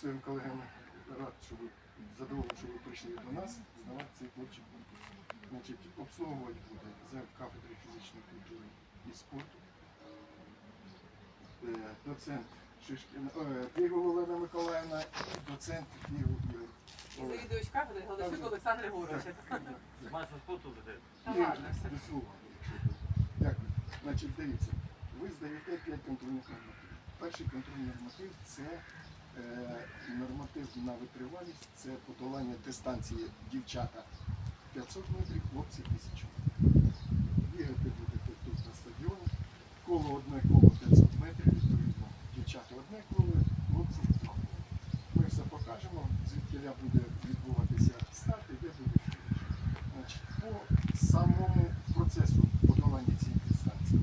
зі своїми колегами рад, що ви задоволені, що ви прийшли до нас здавати цей творчий конкурс. Значить, обслуговувати буде за кафедрою фізичної культури і спорту. Е, Доцент Шишкіна, е, Пігова Олена Миколаївна і доцент Пігов Ігор. І завідувач кафедри Галичук Олександр Григорович. Майстер спорту за Та Ні, ладно, все. до слова, якщо так. Дякую. Значить, дивіться, ви здаєте 5 контрольних нормативів. Перший контрольний норматив це е, норматив на витривалість, це подолання дистанції дівчата 500 метрів, хлопці 1000 метрів. Бігати будете тут на стадіоні. Коло одне коло 500 метрів, відповідно, дівчата одне коло, хлопці два кола. Ми все покажемо, звідки буде відбуватися старт і де буде фініш. По самому процесу подолання цієї дистанції.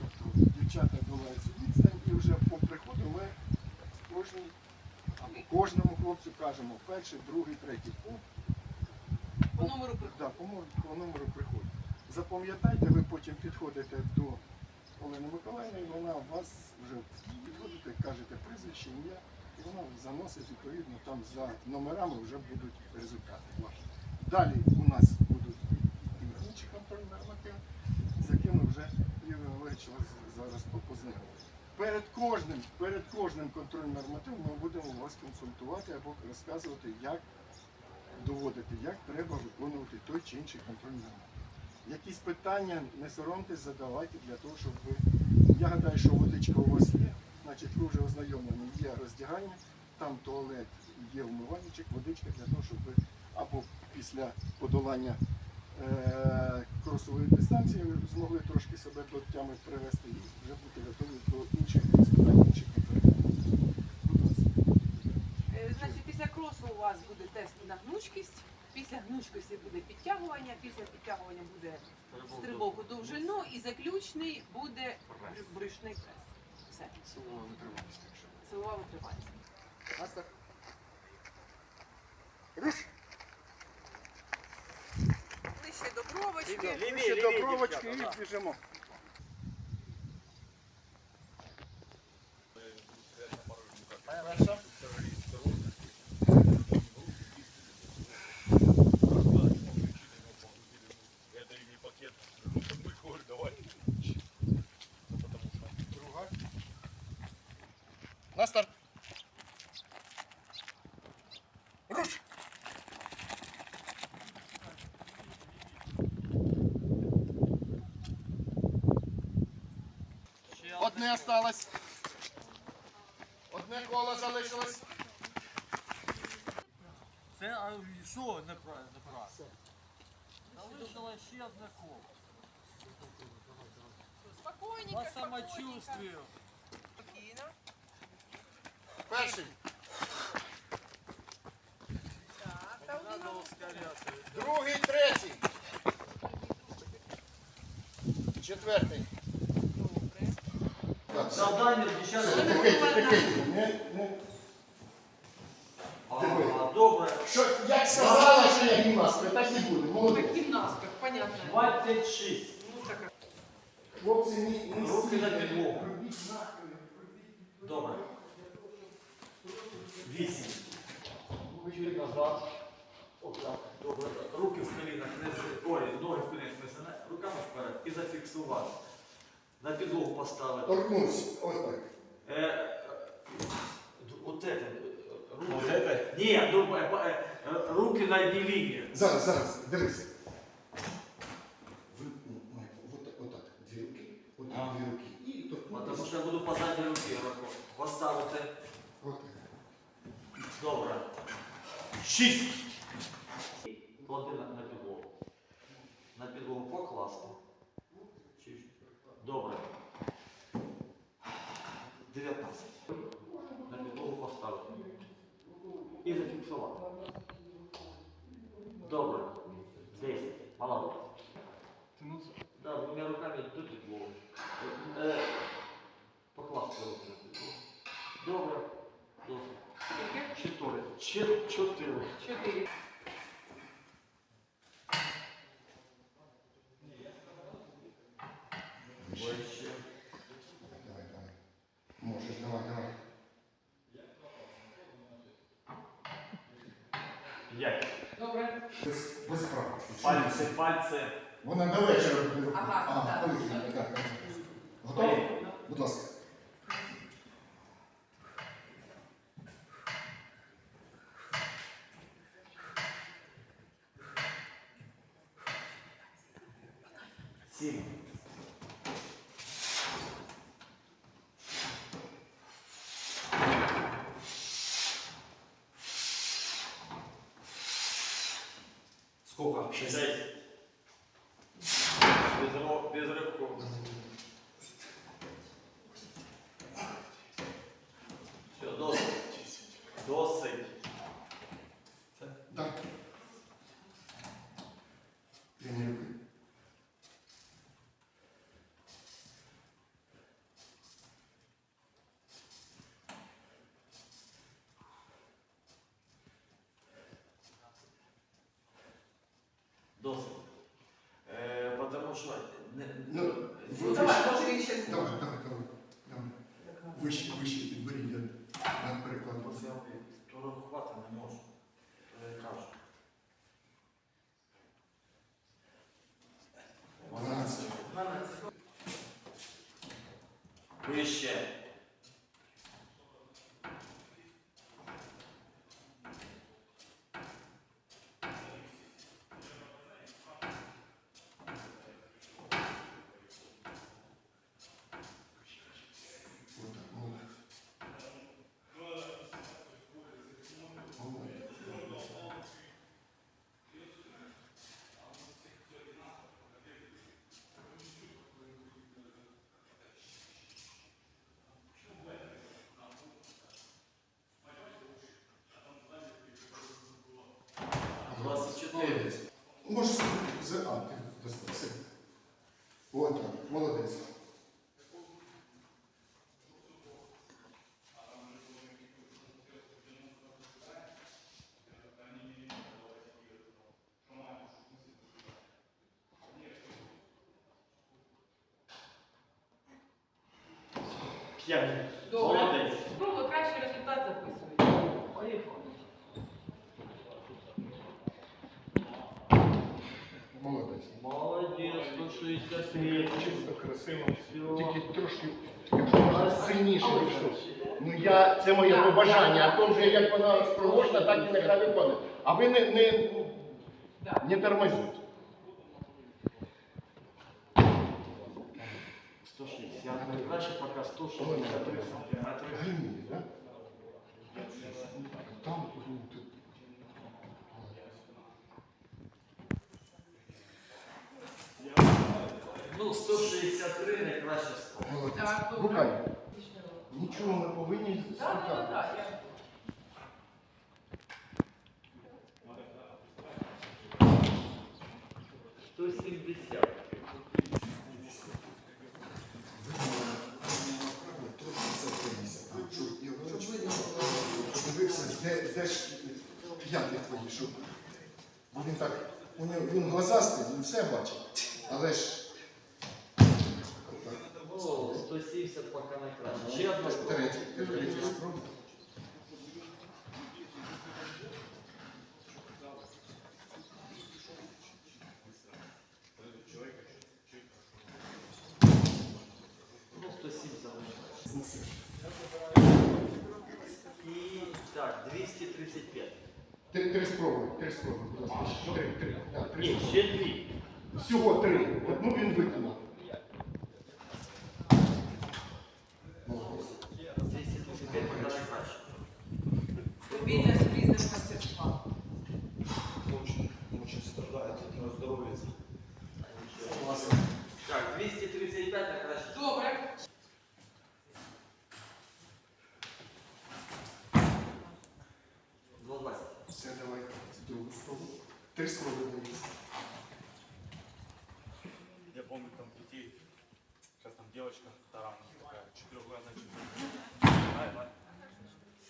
Тобто дівчата долають цю відстань і вже по приходу ми кожній або кожному хлопцю кажемо перший, другий, третій по, По номеру приходу. да, по, по номеру приходу. Запам'ятайте, ви потім підходите до Олени Миколаївни, і вона вас вже підходите, кажете прізвище, ім'я, і вона заносить відповідно там за номерами вже будуть результати ваші. Далі у нас будуть інші контрольні нормативи, з якими вже Ігор Валерійович вас зараз познайомив. Перед кожним, перед кожним контрольним нормативом ми будемо вас консультувати або розказувати, як доводити, як треба виконувати той чи інший контрольний норматив. Якісь питання не соромтесь, задавайте для того, щоб ви. Я гадаю, що водичка у вас є, значить ви вже ознайомлені, є роздягання, там туалет, є вмивальничок, водичка для того, щоб ви або після подолання кросової дистанції ви змогли трошки себе до тями привести і вже бути готові до інших іспитань, інших. Е, Значить, після кросу у вас буде тест на гнучкість. Після гнучкості буде підтягування, після підтягування буде стрибок у довжину і заключний буде брюшний прес. Все, Силова витривалість, якщо. силова витривалість. Мастер. Руш! Бровочки. Ліві, ліві, до да. і біжимо. Перша. Друга. На старт. Руш! Одне осталось. Одне коло залишилось. Це а що неправильно? неправильно? Залишилось ще одне коло. Спокійненько, По самочувствию. спокійно. Перший. Другий, третій. Четвертий. Завдання дівчата. Добре. Що, як сказала, що я гімнастка, так і буде. Молодець. Гімнастка, понятно. 26. Ну, так, Хлопці, не, не Руки на підлогу. Робіть. Добре. 8. Чуть назад. Добре. Руки в колінах не Ой, ноги в колінах не. Руками вперед і зафіксувати. На підлогу поставити. Торкнувся. Ось так. Е, е, Вот это. е, Руки. Вот это? Ні, ну, е, е, е, руки на одній лінії. Зараз, зараз, дивись. Ви, ну, от, отак, дві руки, Ага. дві руки. І торкнутися. що я буду по задній руці рахувати. Поставити. Отак. Добре. Шість. Клади на, на підлогу. На підлогу покласти. Чуть. Добре. 19. На підлогу поставити. І зафіксувати. Добре. 10. Молодець. Да, двумя руками до підлоги. Е, покласти руки на підлогу. Добре. Добре. Чотири. Чотири. Чотири. Без, без прав. Пальці, пальці. Вона до вечора буде. Ага, Ага, так. поїхали, так? Будь ласка. П'ять. Добре. Молодець. Ви кращий результат записуєте. Поїхали. Молодець. Молодець, 163. Чисто, красиво. Тільки трошки, якщо можна, сильніше вийшло. Ну я, це моє побажання, а то вже як вона спроможна, так і нехай виходить. А ви не, не, не тормозіть. 160. Найкраще поки 163 сантиметри. Гальмує, так? Там, ну, тут. Ну, 163 найкраще. Молодець. Так, добре. Руками. Нічого ми повинні Так, так, спитати. я- 170. Щоб де, де ж п'ятий твої, бо він так, нього він глазастий, він все бачить. Але ж О, 170 поки найкраще. Ще одна спроба. третя, третя спроба. Ну, 170 найкраще. Знеси. І так, 235. Три, три спроби, три спроби, будь ласка. Три, три, три Ні, спроби. ще дві. Всього три. Одну він виконав. Три спроби дається. Я помню там детей, сейчас там девочка вторая, такая, четырехглазая Ай, ай.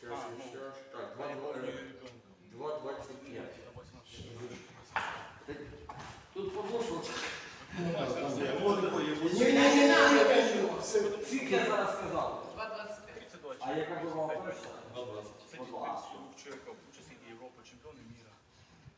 Сейчас, А, ну, сейчас. Так, Я не помню 2, её ребенка. 2,25. Я 86. Тут подошел. Ні-ні-ні, все. Скільки я зараз сказав? 2,25. 32 А яка була перша? С этим Будь ласка. человеком участники Европы, чемпионы мира. И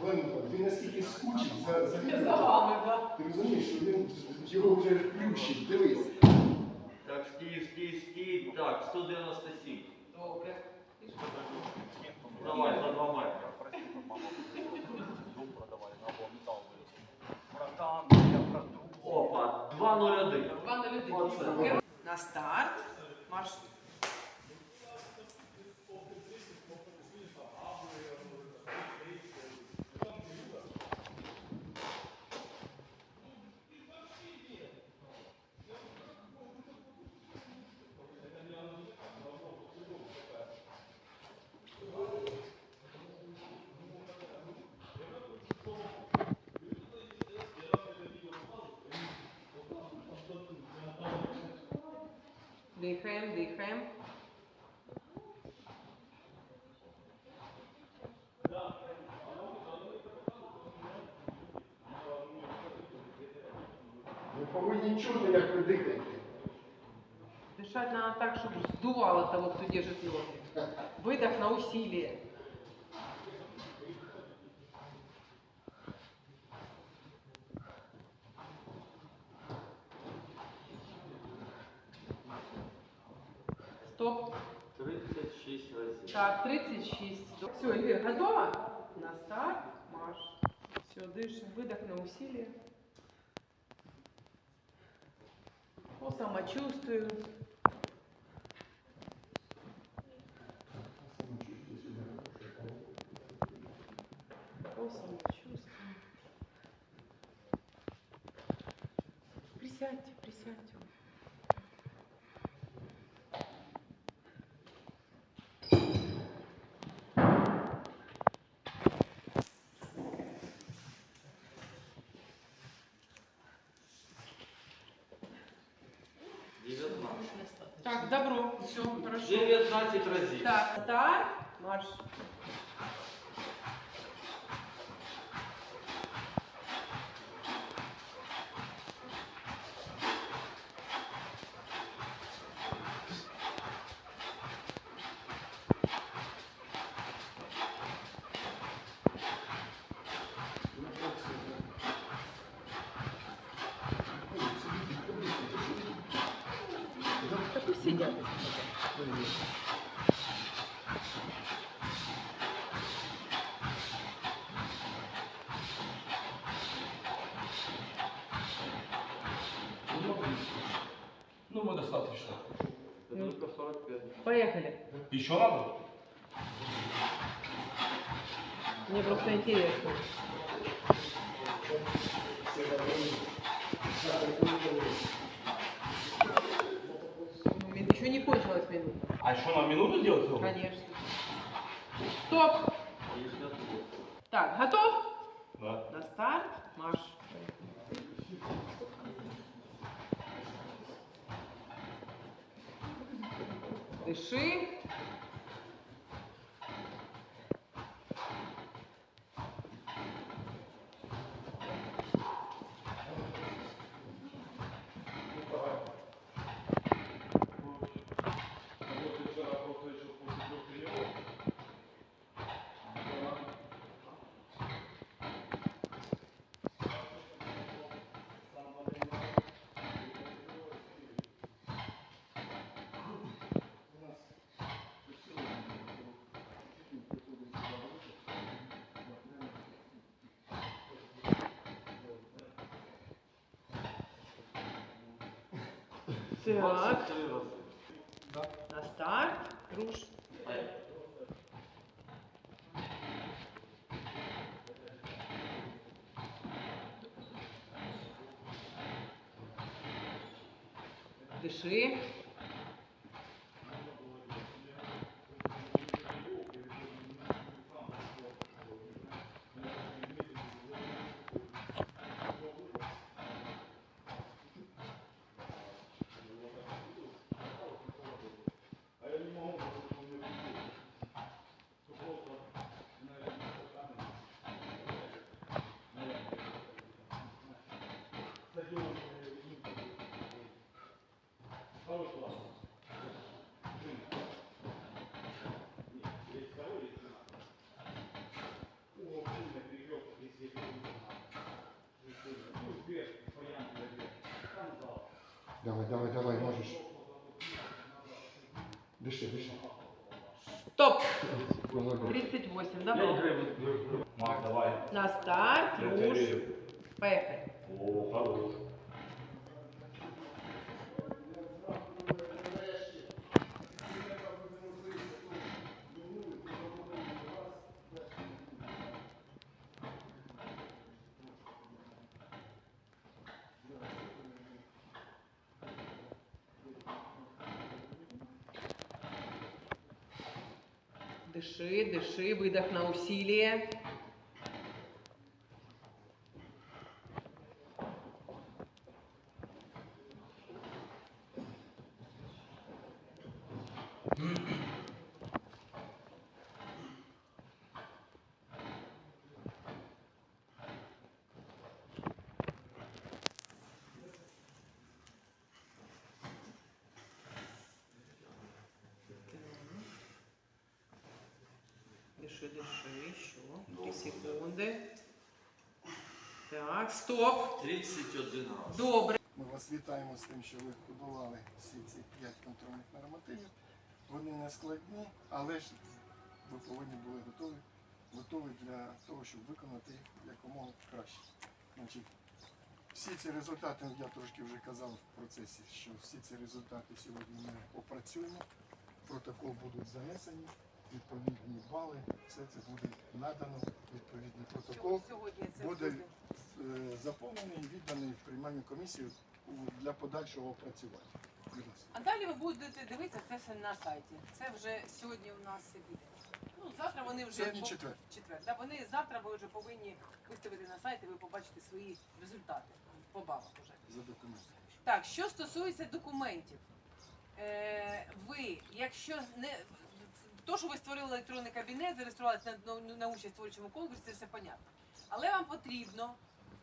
Він, Ленко, він настільки скучив за, за вами, да. Ти розумієш, що він його вже плющить, дивись. Так, стій, стій, стій. Так, 197. Добре. Давай, за 2 метри. Опа, 2.01. Два на людей. Оце. На старт. Марш. Дихаємо, дихаємо. Ви повинні чути, як ви дихаєте. Дышать надо так, чтобы сдувало того, кто держит ноги. Выдох на усилие. 36. Все, Илья, готова? На старт, марш. Все, дышим, выдох на усилие. По самочувствию. По самочувствию. Присядьте, присядьте. Так, добро. Все, хорошо. 19 разів. Так, старт, марш. Поехали. Еще надо? Мне просто интересно. Еще не кончилась минута. А еще нам минуту делать? его? Конечно. Стоп. 58. Так, готов? Да. На старт. Марш. Дыши. Так. 23 рази. На старт. Руш. Диши. Давай, давай, давай, можеш. Диши, диши. Стоп. Молодець. 38, давай. Мак, давай. На старт. Руш. Поехали. О, хорош. Дыши, дыши, выдох на усилие. Дыши, дыши, еще. Три секунды. Так, стоп. 31 раз. Добре. Ми вас вітаємо з тим, що ви подолали всі ці п'ять контрольних нормативів. Вони не складні, але ж ви повинні були готові, готові для того, щоб виконати їх якомога краще. Значить, всі ці результати, я трошки вже казав в процесі, що всі ці результати сьогодні ми опрацюємо, в протокол будуть занесені, відповідні бали, все це буде надано, відповідний протокол буде е, заповнений і відданий в приймальну комісію для подальшого опрацювання. А далі ви будете дивитися це все на сайті. Це вже сьогодні у нас буде. Ну, завтра вони вже Сьогодні по- четвер. четвер. Да, вони завтра ви вже повинні виставити на сайт і ви побачите свої результати по балах вже. За документами. Так, що стосується документів, е, ви, якщо не то, що ви створили електронний кабінет, зареєструвалися на, на, на участь в творчому конкурсі, це все понятно. Але вам потрібно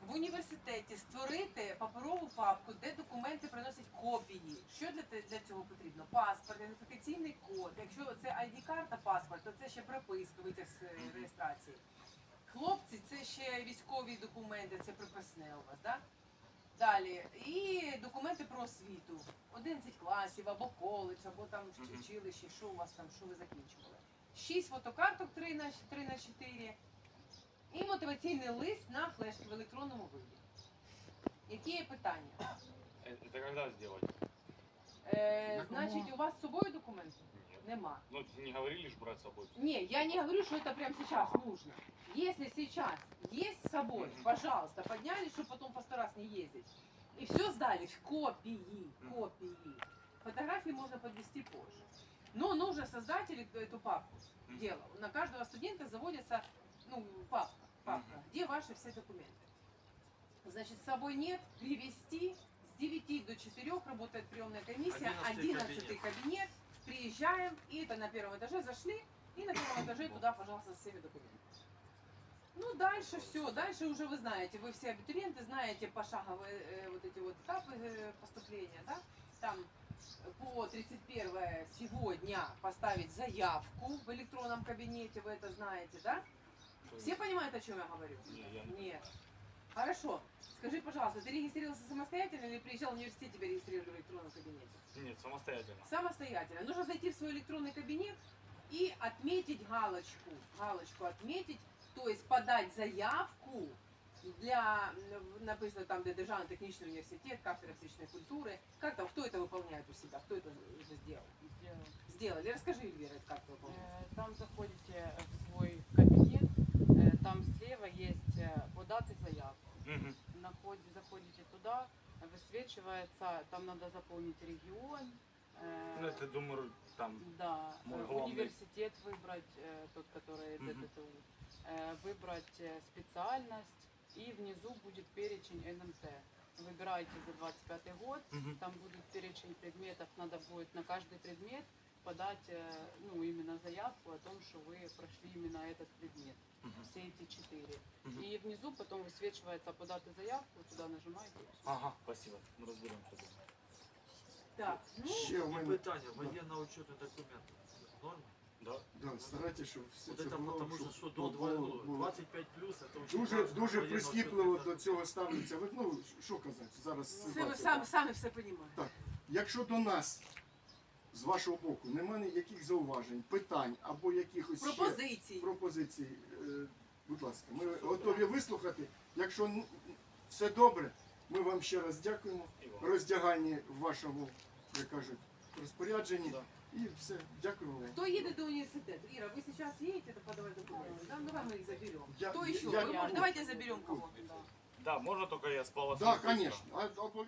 в університеті створити паперову папку, де документи приносять копії. Що для, для цього потрібно? Паспорт, ідентифікаційний код. Якщо це ID-карта, паспорт, то це ще прописка, витяг з е, реєстрації. Хлопці, це ще військові документи, це приписне у вас, так? Далі, і документи про освіту. 11 класів, або коледж, або там Мгм. училище, що у вас там, що ви закінчували. 6 фотокарток 3 на 3 на 4 і мотиваційний лист на флешки в електронному виді. Які є питання? Это когда сделать? Е, значить, у вас з собою документи? Нема. Ну, не говорили же брать с собой. Не, я не говорю, что это прямо сейчас нужно. Если сейчас есть с собой, пожалуйста, подняли, чтобы потом по сто раз не ездить. И все сдали, в копии, копии. Фотографии можно подвести позже. Но нужно создать эту папку. Дело. На каждого студента заводится ну, папка, папка, где ваши все документы. Значит, с собой нет, привести. С 9 до 4 работает приемная комиссия, 11 11 кабинет. Приезжаем, и это на первом этаже зашли, и на первом этаже туда, пожалуйста, с всеми документами. Ну, дальше все, дальше уже вы знаете, вы все абитуриенты знаете пошаговые э, вот эти вот этапы э, поступления, да? Там по 31 сегодня поставить заявку в электронном кабинете, вы это знаете, да? Все понимают, о чем я говорю? Не, я не- Нет. Хорошо. Скажи, пожалуйста, ты регистрировался самостоятельно или приезжал в университет, тебя регистрировали в электронном кабинете? Нет, самостоятельно. Самостоятельно. Нужно зайти в свой электронный кабинет и отметить галочку. Галочку отметить, то есть подать заявку для, написано там, для Державный технический университет, кафедра физической культуры. Как там, кто это выполняет у себя, кто это сделал? Сделал. Сделали. Расскажи, Эльвира, как это выполняется. Э, там заходите заходите, заходите туда, высвечивается, там надо заполнить регион. Э, ну, это, думаю, там да, мой э, главный... университет выбрать, э, тот, который угу. ДТТУ, выбрать специальность, и внизу будет перечень НМТ. Выбираете за 25 год, угу. там будет перечень предметов, надо будет на каждый предмет подать, э, ну, именно заявку о том, что вы прошли именно этот предмет, Мгм. все эти четыре. Мгм. И внизу потом высвечивается подать заявку, туда нажимаете. и всё. Ага, спасибо. Мы разберемся. тут. Так, ну Ще в І мене. питання, воєнно-учетний документ. Норм? Да? Да, старайтесь, щоб все Вот це это було, потому щоб что что до було- два- було. 25 плюс, это очень Дуже важно. дуже Воєнно-учетний прискіпливо документ. до цього ставляться. Ви ну що казати зараз це ви ситуація самі, така. самі все розумієте. Якщо до нас з вашого боку немає ніяких зауважень, питань або якихось ще Пропозиції. пропозицій, е, будь ласка, ми готові вислухати. Якщо н- все добре, ми вам ще раз дякуємо. И вам. Роздяганні в вашому, як кажуть, розпорядженні. Да. І все, дякую вам. Кто едет до университета? Ира, вы сейчас едете подавать документы? Да, давай мы их заберем. Я- Кто я- еще? я- Вы можете- давайте заберем кого-то. Да. Да, можно только я спал Так, да, звісно. А, обов'язково.